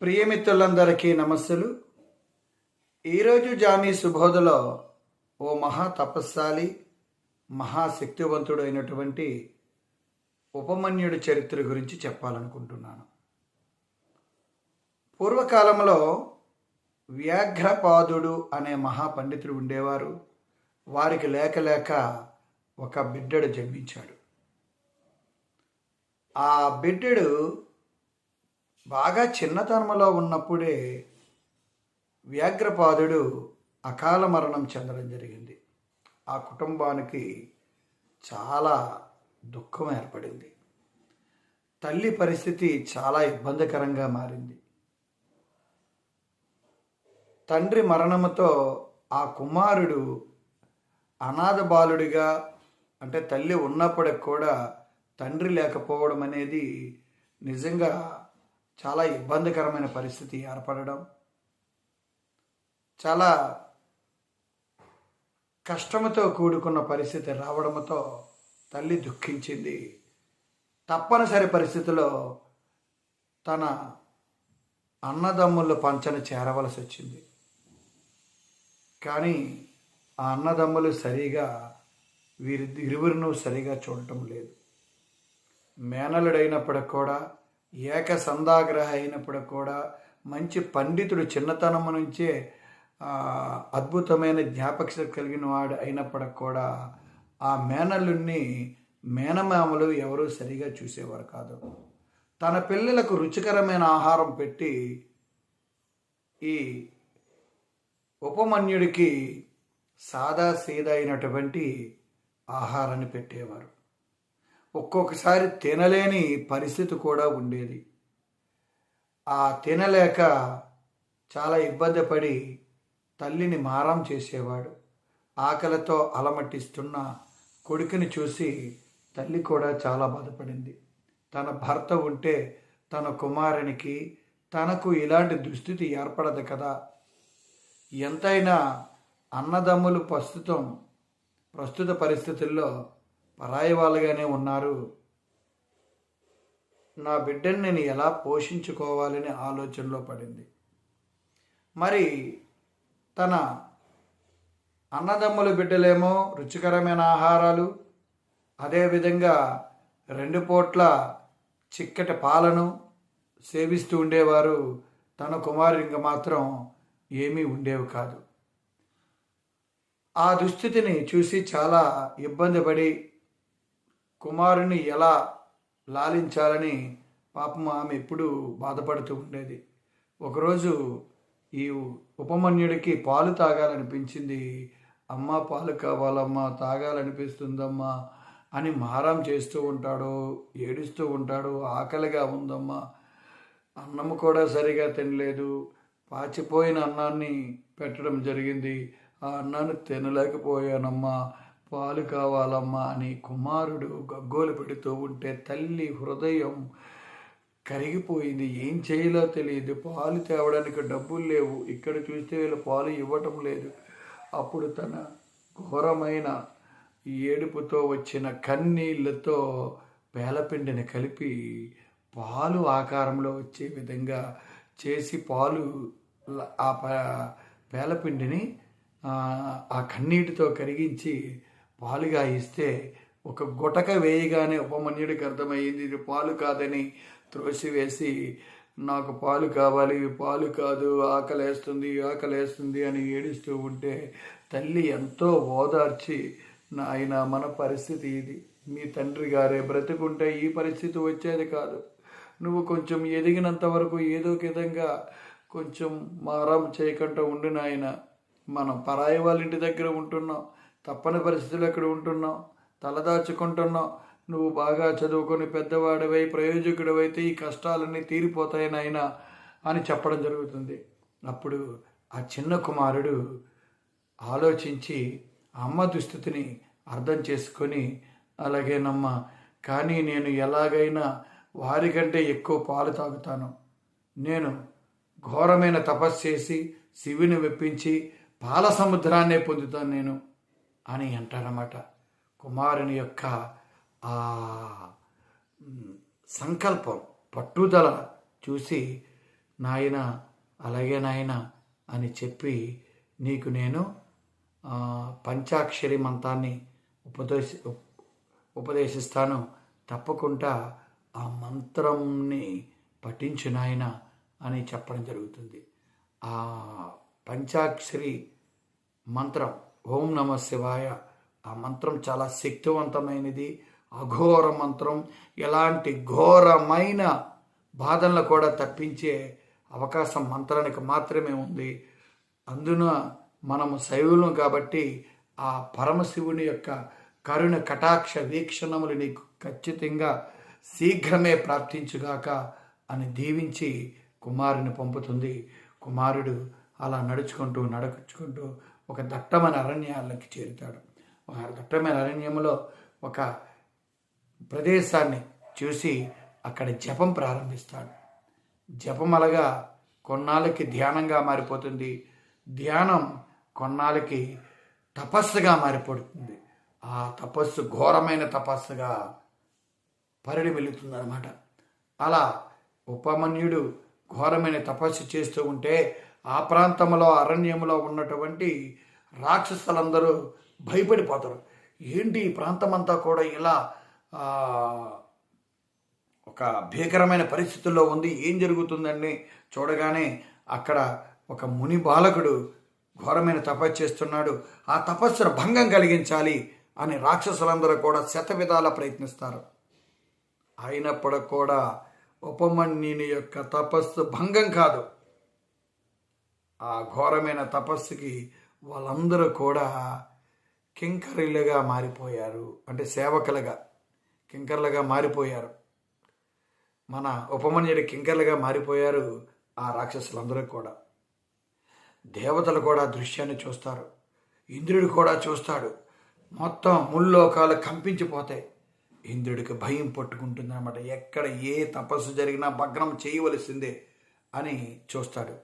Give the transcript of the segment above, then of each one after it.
ప్రియమిత్రులందరికీ నమస్సులు. ఈరోజు జానీ సుబోధలో ఓ మహా తపస్సాలి మహాశక్తివంతుడు అయినటువంటి ఉపమన్యుడి చరిత్ర గురించి చెప్పాలనుకుంటున్నాను. పూర్వకాలంలో వ్యాఘ్రపాదుడు అనే మహాపండితుడు ఉండేవారు. వారికి లేక లేక ఒక బిడ్డడు జన్మించాడు. ఆ బిడ్డడు బాగా చిన్నతనంలో ఉన్నప్పుడే వ్యాఘ్రపాదుడు అకాల మరణం చెందడం జరిగింది. ఆ కుటుంబానికి చాలా దుఃఖం ఏర్పడింది. తల్లి పరిస్థితి చాలా ఇబ్బందికరంగా మారింది. తండ్రి మరణంతో ఆ కుమారుడు అనాథ బాలుడిగా అంటే తల్లి ఉన్నప్పటికి కూడా తండ్రి లేకపోవడం అనేది నిజంగా చాలా ఇబ్బందికరమైన పరిస్థితి ఏర్పడడం చాలా కష్టంతో కూడుకున్న పరిస్థితి రావడంతో తల్లి దుఃఖించింది. తప్పనిసరి పరిస్థితిలో తన అన్నదమ్ముల పంచను చేరవలసి వచ్చింది. కానీ ఆ అన్నదమ్ములు సరిగా వీరి ఇరువురిను సరిగా చూడటం లేదు. మేనలుడైనప్పటికి కూడా ఏక సందాగ్రహ అయినప్పటికి కూడా మంచి పండితుడు చిన్నతనము నుంచే అద్భుతమైన జ్ఞాపకశక్తి కలిగిన వాడు అయినప్పటికి కూడా ఆ మేనల్లుని మేనమామలు ఎవరూ సరిగా చూసేవారు కాదు. తన పిల్లలకు రుచికరమైన ఆహారం పెట్టి ఈ ఉపమన్యుడికి సాదా సీదా అయినటువంటి ఆహారాన్ని పెట్టేవారు. ఒక్కొక్కసారి తినలేని పరిస్థితి కూడా ఉండేది. ఆ తినలేక చాలా ఇబ్బంది పడి తల్లిని మారం చేసేవాడు. ఆకలితో అలమటిస్తున్న కొడుకుని చూసి తల్లి కూడా చాలా బాధపడింది. తన భర్త ఉంటే తన కుమారునికి తనకు ఇలాంటి దుస్థితి ఏర్పడదు కదా. ఎంతైనా అన్నదమ్ములు ప్రస్తుతం ప్రస్తుత పరిస్థితుల్లో పరాయి వాళ్ళుగానే ఉన్నారు. నా బిడ్డని నేను ఎలా పోషించుకోవాలనే ఆలోచనలో పడింది. మరి తన అన్నదమ్ముల బిడ్డలేమో రుచికరమైన ఆహారాలు అదేవిధంగా రెండు పూట్ల చిక్కటి పాలను సేవిస్తూ ఉండేవారు. తన కుమారునికి మాత్రం ఏమీ ఉండేవి కాదు. ఆ దుస్థితిని చూసి చాలా ఇబ్బంది పడి కుమారుని ఎలా లాలించాలని పాపం ఆమె ఎప్పుడూ బాధపడుతూ ఉండేది. ఒకరోజు ఈ ఉపమన్యుడికి పాలు తాగాలనిపించింది. అమ్మ పాలు కావాలమ్మా తాగాలనిపిస్తుందమ్మా అని మారం చేస్తూ ఉంటాడు ఏడుస్తూ ఉంటాడు ఆకలిగా ఉందమ్మా. అన్నం కూడా సరిగా తినలేదు. పాచిపోయిన అన్నాన్ని పెట్టడం జరిగింది. ఆ అన్నాన్ని తినలేకపోయానమ్మా. పాలు కావాలమ్మా అని కుమారుడు గగ్గోలు పెడుతూ ఉంటే తల్లి హృదయం కరిగిపోయింది. ఏం చేయాలో తెలియదు. పాలు తేవడానికి డబ్బులు లేవు. ఇక్కడ చూస్తే వీళ్ళు పాలు ఇవ్వటం లేదు. అప్పుడు తన ఘోరమైన ఏడుపుతో వచ్చిన కన్నీళ్ళతో పేలపిండిని కలిపి పాలు ఆకారంలో వచ్చే విధంగా చేసి పాలు ఆ పేలపిండిని ఆ కన్నీటితో కరిగించి పాలుగా ఇస్తే ఒక గుటక వేయగానే ఉపమన్యుడికి అర్థమయ్యింది ఇది పాలు కాదని త్రోసివేసి నాకు పాలు కావాలి పాలు కాదు ఆకలేస్తుంది ఆకలేస్తుంది అని ఏడుస్తూ ఉంటే తల్లి ఎంతో ఓదార్చి నాయన మన పరిస్థితి ఇది. మీ తండ్రి గారే బ్రతుకుంటే ఈ పరిస్థితి వచ్చేది కాదు. నువ్వు కొంచెం ఎదిగినంత వరకు ఏదో ఒక విధంగా కొంచెం మారం చేయకుండా ఉండు నాయన. మనం పరాయి వాళ్ళ ఇంటి దగ్గర ఉంటున్నాం. తప్పని పరిస్థితులు ఎక్కడ ఉంటున్నాం తలదాచుకుంటున్నావు? నువ్వు బాగా చదువుకొని పెద్దవాడివై ప్రయోజకుడివైతే ఈ కష్టాలన్నీ తీరిపోతాయి నాయనా అని చెప్పడం జరుగుతుంది. అప్పుడు ఆ చిన్న కుమారుడు ఆలోచించి అమ్మ దుస్థితిని అర్థం చేసుకొని అలాగేనమ్మా కానీ నేను ఎలాగైనా వారికంటే ఎక్కువ పాలు తాగుతాను. నేను ఘోరమైన తపస్సు చేసి శివుని వెప్పించి పాల సముద్రాన్నే పొందుతాను నేను. అని అంటారన్నమాట. కుమారుని యొక్క ఆ సంకల్పం పట్టుదల చూసి నాయన అలాగే నాయన అని చెప్పి నీకు నేను పంచాక్షరి మంత్రాన్ని ఉపదేశ ఉపదేశిస్తాను. తప్పకుండా ఆ మంత్రంని పఠించు నాయన అని చెప్పడం జరుగుతుంది. ఆ పంచాక్షరి మంత్రం ఓం నమ శివాయ. ఆ మంత్రం చాలా శక్తివంతమైనది. అఘోర మంత్రం ఎలాంటి ఘోరమైన బాధలను కూడా తప్పించే అవకాశం మంత్రానికి మాత్రమే ఉంది. అందున మనము శైవులం కాబట్టి ఆ పరమశివుని యొక్క కరుణ కటాక్ష వీక్షణములు నీకు ఖచ్చితంగా శీఘ్రమే ప్రాప్తించుగాక అని దీవించి కుమారుని పంపుతుంది. కుమారుడు అలా నడుచుకుంటూ నడుచుకుంటూ ఒక దట్టమైన అరణ్యాలకి చేరుతాడు. ఒక దట్టమైన అరణ్యంలో ఒక ప్రదేశాన్ని చూసి అక్కడ జపం ప్రారంభిస్తాడు. జపం అలాగా కొన్నాళ్ళకి ధ్యానంగా మారిపోతుంది. ధ్యానం కొన్నాళ్ళకి తపస్సుగా మారిపోతుంది. ఆ తపస్సు ఘోరమైన తపస్సుగా పరిడి వెళుతుందన్నమాట. అలా ఉపమన్యుడు ఘోరమైన తపస్సు చేస్తూ ఉంటే ఆ ప్రాంతంలో అరణ్యంలో ఉన్నటువంటి రాక్షసులందరూ భయపడిపోతారు. ఏంటి ఈ ప్రాంతమంతా కూడా ఇలా ఒక భీకరమైన పరిస్థితుల్లో ఉంది ఏం జరుగుతుందని చూడగానే అక్కడ ఒక ముని బాలకుడు ఘోరమైన తపస్సు చేస్తున్నాడు. ఆ తపస్సును భంగం కలిగించాలి అని రాక్షసులందరూ కూడా శత విధాల ప్రయత్నిస్తారు. అయినప్పుడు కూడా ఉపమన్యుని యొక్క తపస్సు భంగం కాదు. ఆ ఘోరమైన తపస్సుకి వాళ్ళందరూ కూడా కింకరులుగా మారిపోయారు. అంటే సేవకులుగా కింకర్లుగా మారిపోయారు. మన ఉపమన్యుడి కింకర్లుగా మారిపోయారు ఆ రాక్షసులందరూ కూడా. దేవతలు కూడా దృశ్యాన్ని చూస్తారు. ఇంద్రుడు కూడా చూస్తాడు. మొత్తం ముల్లోకాలు కంపించిపోతాయి. ఇంద్రుడికి భయం పట్టుకుంటుంది అనమాట ఎక్కడ ఏ తపస్సు జరిగినా భగ్నం చేయవలసిందే అని చూస్తాడు.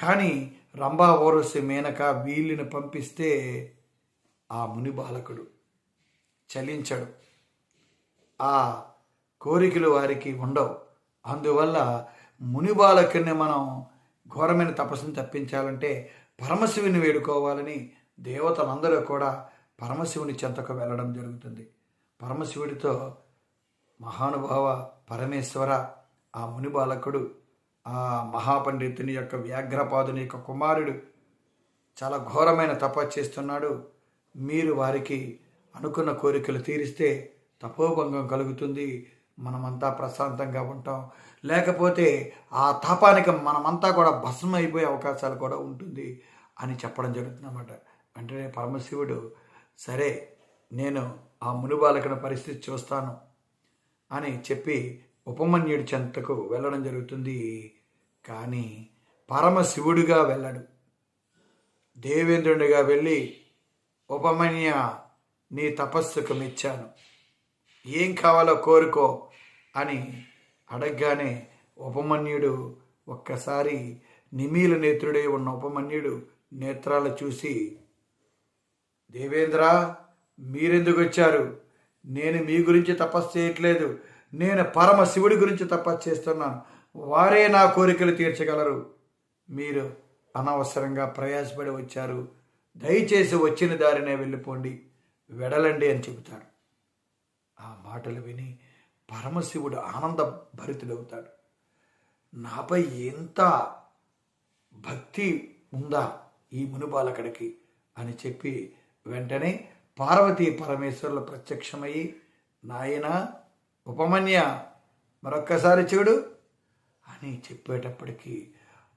కానీ రంభా ఓరసి మేనక వీళ్ళని పంపిస్తే ఆ ముని బాలకుడు చలించడు. ఆ కోరికలు వారికి ఉండవు. అందువల్ల ముని బాలకుని మనం ఘోరమైన తపస్సును తప్పించాలంటే పరమశివుని వేడుకోవాలని దేవతలందరూ కూడా పరమశివుని చెంతకు వెళ్ళడం జరుగుతుంది. పరమశివుడితో మహానుభావ పరమేశ్వర ఆ ముని బాలకుడు ఆ మహాపండితుని యొక్క వ్యాఘ్రపాదుని యొక్క కుమారుడు చాలా ఘోరమైన తపస్సు చేస్తున్నాడు. మీరు వారికి అనుకున్న కోరికలు తీరిస్తే తపోభంగం కలుగుతుంది. మనమంతా ప్రశాంతంగా ఉంటాం. లేకపోతే ఆ తాపానికి మనమంతా కూడా భస్మం అయిపోయే అవకాశాలు కూడా ఉంటుంది అని చెప్పడం జరుగుతుందన్నమాట. వెంటనే పరమశివుడు సరే నేను ఆ మునిబాలకుని పరిస్థితి చూస్తాను అని చెప్పి ఉపమన్యుడి చెంతకు వెళ్ళడం జరుగుతుంది. కానీ పరమశివుడిగా వెళ్ళడు. దేవేంద్రుడిగా వెళ్ళి ఉపమన్య నీ తపస్సుకు మెచ్చాను. ఏం కావాలో కోరుకో అని అడగగానే ఉపమన్యుడు ఒక్కసారి నిమీల నేత్రుడే ఉన్న ఉపమన్యుడు నేత్రాలు చూసి దేవేంద్ర మీరెందుకు వచ్చారు? నేను మీ గురించి తపస్సు చేయట్లేదు. నేను పరమ శివుడి గురించి తప్ప చేస్తున్నాను వారే నా కోరికలు తీర్చగలరు. మీరు అనవసరంగా ప్రయాసపడి వచ్చారు. దయచేసి వచ్చిన దారినే వెళ్ళిపోండి. వెడలండి అని చెబుతాడు. ఆ మాటలు విని పరమశివుడు ఆనంద భరితుడవుతాడు. నాపై ఎంత భక్తి ఉందా ఈ మునుబాలకడికి అని చెప్పి వెంటనే పార్వతీ పరమేశ్వరులు ప్రత్యక్షమయ్యి నాయన ఉపమన్య మరొక్కసారి చూడు అని చెప్పేటప్పటికీ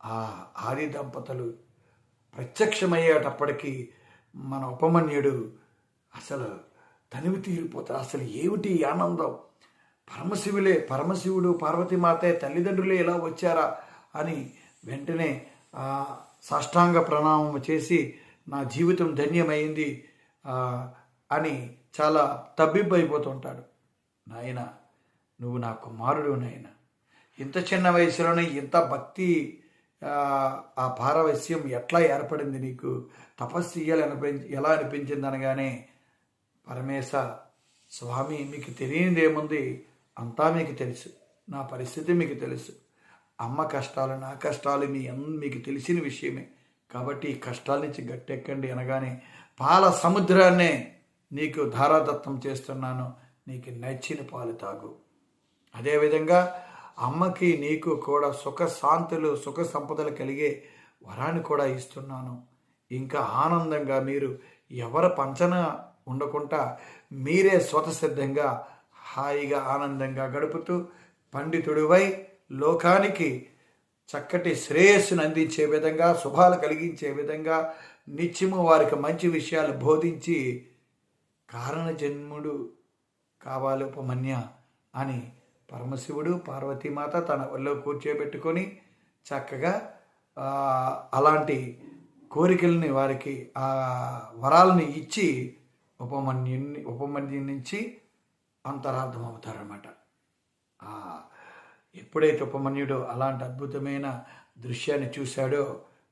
ఆ ఆది దంపతులు ప్రత్యక్షమయ్యేటప్పటికీ మన ఉపమన్యుడు అసలు తనివి తీరిపోతారు అసలు ఏమిటి ఆనందం? పరమశివులే పరమశివుడు పార్వతీమాతే తల్లిదండ్రులే ఇలా వచ్చారా అని వెంటనే సాష్టాంగ ప్రణామం చేసి నా జీవితం ధన్యమైంది అని చాలా తబ్బిబ్బైపోతుంటాడు. నాయన నువ్వు నా కుమారుడు నాయన. ఇంత చిన్న వయసులోనే ఇంత భక్తి ఆ, ఆ పారవస్యం ఎట్లా ఏర్పడింది నీకు? తపస్సు ఇయ్యాలి అనిపించి ఎలా అనిపించింది అనగానే పరమేశ స్వామి మీకు తెలియనిది ఏముంది? అంతా మీకు తెలుసు. నా పరిస్థితి మీకు తెలుసు. అమ్మ కష్టాలు నా కష్టాలు మీ మీకు తెలిసిన విషయమే. కాబట్టి ఈ కష్టాల నుంచి గట్టెక్కండి అనగానే పాల సముద్రాన్నే నీకు ధారాదత్తం చేస్తున్నాను. నీకు నచ్చిన పాలు తాగు. అదేవిధంగా అమ్మకి నీకు కూడా సుఖ శాంతులు సుఖ సంపదలు కలిగే వరాన్ని కూడా ఇస్తున్నాను. ఇంకా ఆనందంగా మీరు ఎవరి పంచన ఉండకుండా మీరే స్వతసిద్ధంగా హాయిగా ఆనందంగా గడుపుతూ పండితుడివై లోకానికి చక్కటి శ్రేయస్సును అందించే విధంగా శుభాలు కలిగించే విధంగా నిత్యము వారికి మంచి విషయాలు బోధించి కారణ జన్ముడు కావాలి ఉపమన్య అని పరమశివుడు పార్వతీమాత తన ఒళ్ళో కూర్చోబెట్టుకొని చక్కగా అలాంటి కోరికల్ని వారికి ఆ వరాలని ఇచ్చి ఉపమన్యుని ఉపమన్యు నుంచి అంతరార్థం అవుతారన్నమాట. ఎప్పుడైతే ఉపమన్యుడు అలాంటి అద్భుతమైన దృశ్యాన్ని చూశాడో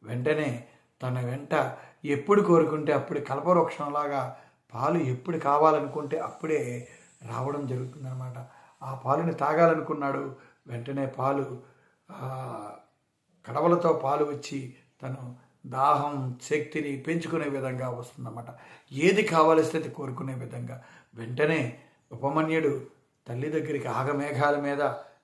వెంటనే తన వెంట ఎప్పుడు కోరుకుంటే అప్పుడు కల్పవృక్షంలాగా పాలు ఎప్పుడు కావాలనుకుంటే అప్పుడే రావడం జరుగుతుందన్నమాట. ఆ పాలుని తాగాలనుకున్నాడు. వెంటనే పాలు కడవలతో పాలు వచ్చి తను దాహం శక్తిని పెంచుకునే విధంగా వస్తుందన్నమాట. ఏది కావలిస్తే అది కోరుకునే విధంగా. వెంటనే ఉపమన్యుడు తల్లి దగ్గరికి ఆగమేఘాల మీద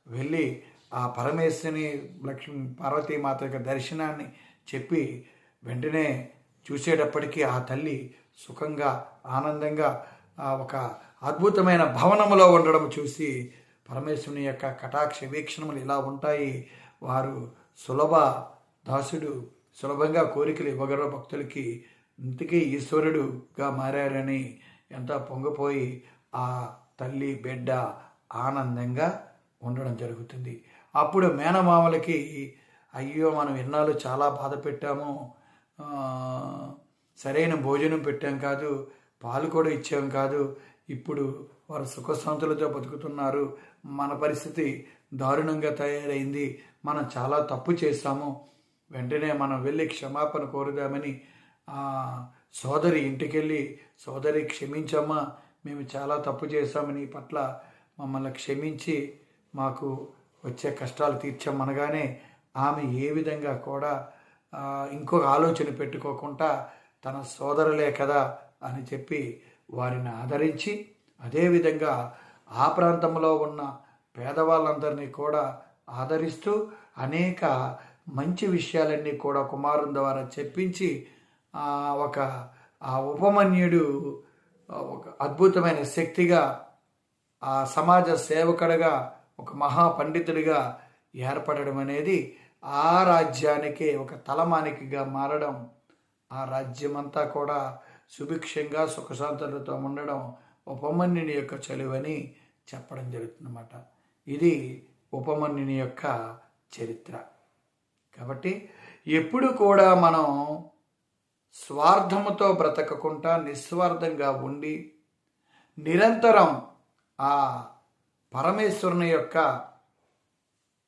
వెళ్ళి ఆ పరమేశ్వరిని పార్వతీ పార్వతీమాత యొక్క దర్శనాన్ని చెప్పి వెంటనే చూసేటప్పటికీ ఆ తల్లి సుఖంగా ఆనందంగా ఒక అద్భుతమైన భవనములో ఉండడం చూసి పరమేశ్వరుని యొక్క కటాక్ష వీక్షణములు ఇలా ఉంటాయి. వారు సులభ దాసుడు సులభంగా కోరికలు ఇవ్వగల భక్తులకి ఇంతకీ ఈశ్వరుడుగా మారారని ఎంత పొంగిపోయి ఆ తల్లి బిడ్డ ఆనందంగా ఉండడం జరుగుతుంది. అప్పుడు మేనమామలకి అయ్యో మనం ఎన్నాళ్ళు చాలా బాధ పెట్టాము. సరైన భోజనం పెట్టాం కాదు పాలు కూడా ఇచ్చాం కాదు. ఇప్పుడు వారు సుఖశాంతులతో బతుకుతున్నారు. మన పరిస్థితి దారుణంగా తయారైంది. మనం చాలా తప్పు చేశాము. వెంటనే మనం వెళ్ళి క్షమాపణ కోరుదామని ఆ సోదరి ఇంటికెళ్ళి సోదరి క్షమించమ్మా మేము చాలా తప్పు చేశామని పట్ల మమ్మల్ని క్షమించి మాకు వచ్చే కష్టాలు తీర్చమనగానే ఆమె ఏ విధంగా కూడా ఇంకొక ఆలోచన పెట్టుకోకుండా తన సోదరులే కదా అని చెప్పి వారిని ఆదరించి అదేవిధంగా ఆ ప్రాంతంలో ఉన్న పేదవాళ్ళందరినీ కూడా ఆదరిస్తూ అనేక మంచి విషయాలన్నీ కూడా కుమారుని ద్వారా చెప్పించి ఒక ఆ ఉపమన్యుడు ఒక అద్భుతమైన శక్తిగా ఆ సమాజ సేవకుడిగా ఒక మహాపండితుడిగా ఏర్పడడం అనేది ఆ రాజ్యానికి ఒక తలమానికిగా మారడం ఆ రాజ్యమంతా కూడా సుభిక్షంగా సుఖశాంతులతో ఉండడం ఉపమన్యుని యొక్క చలువని చెప్పడం జరుగుతుందన్నమాట. ఇది ఉపమన్యుని యొక్క చరిత్ర. కాబట్టి ఎప్పుడు కూడా మనం స్వార్థముతో బ్రతకకుండా నిస్వార్థంగా ఉండి నిరంతరం ఆ పరమేశ్వరుని యొక్క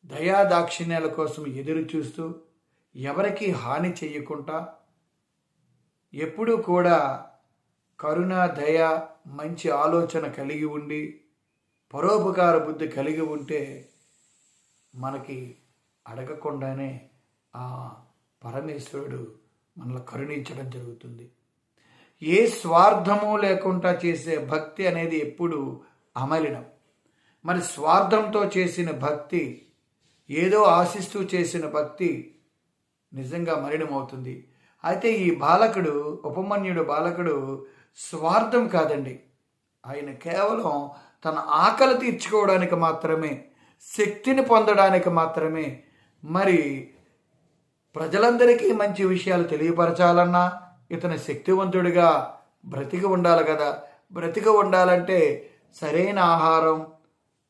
దయాదాక్షిణ్యాల కోసం ఎదురు చూస్తూ ఎవరికి హాని చేయకుండా ఎప్పుడూ కూడా కరుణ దయ మంచి ఆలోచన కలిగి ఉండి పరోపకార బుద్ధి కలిగి ఉంటే మనకి అడగకుండానే ఆ పరమేశ్వరుడు మనల్ని కరుణించడం జరుగుతుంది. ఏ స్వార్థము లేకుండా చేసే భక్తి అనేది ఎప్పుడు అమలినం. మరి స్వార్థంతో చేసిన భక్తి ఏదో ఆశిస్తూ చేసిన భక్తి నిజంగా మలినమవుతుంది. అయితే ఈ బాలకుడు ఉపమన్యుడు బాలకుడు స్వార్థం కాదండి. ఆయన కేవలం తన ఆకలి తీర్చుకోవడానికి మాత్రమే శక్తిని పొందడానికి మాత్రమే. మరి ప్రజలందరికీ మంచి విషయాలు తెలియపరచాలన్నా ఇతను శక్తివంతుడిగా బ్రతికి ఉండాలి కదా. బ్రతికి ఉండాలంటే సరైన ఆహారం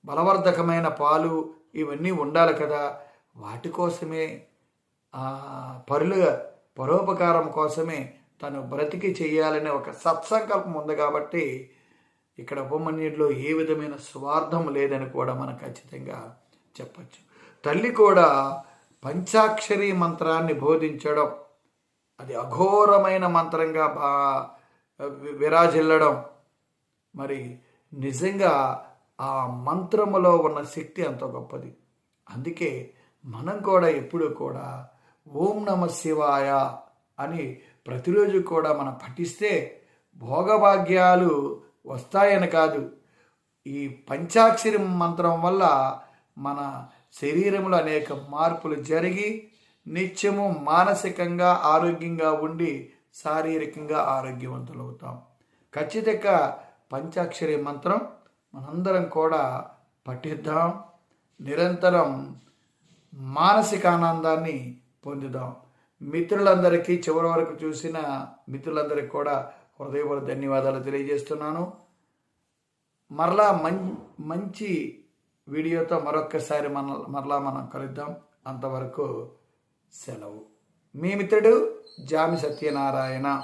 బలవర్ధకమైన పాలు ఇవన్నీ ఉండాలి కదా. వాటి కోసమే పరులుగా పరోపకారం కోసమే తను బ్రతికి చేయాలనే ఒక సత్సంకల్పం ఉంది కాబట్టి ఇక్కడ ఉపమన్యుడిలో ఏ విధమైన స్వార్థం లేదని కూడా మనం ఖచ్చితంగా చెప్పచ్చు. తల్లి కూడా పంచాక్షరి మంత్రాన్ని బోధించడం అది అఘోరమైన మంత్రంగా బా విరాజిల్లడం మరి నిజంగా ఆ మంత్రములో ఉన్న శక్తి అంత గొప్పది. అందుకే మనం కూడా ఎప్పుడూ కూడా ఓం నమ శివాయ అని ప్రతిరోజు కూడా మనం పఠిస్తే భోగభాగ్యాలు వస్తాయని కాదు. ఈ పంచాక్షరి మంత్రం వల్ల మన శరీరంలో అనేక మార్పులు జరిగి నిత్యము మానసికంగా ఆరోగ్యంగా ఉండి శారీరకంగా ఆరోగ్యవంతులవుతాం. ఖచ్చితంగా పంచాక్షరి మంత్రం మనందరం కూడా పఠిద్దాం. నిరంతరం మానసిక ఆనందాన్ని పొందుదాం. మిత్రులందరికీ చివరి వరకు చూసిన మిత్రులందరికీ కూడా హృదయపూర్వక ధన్యవాదాలు తెలియజేస్తున్నాను. మరలా మం మంచి వీడియోతో మరొక్కసారి మన మరలా మనం కలుద్దాం. అంతవరకు సెలవు. మీ మిత్రుడు జామి సత్యనారాయణ.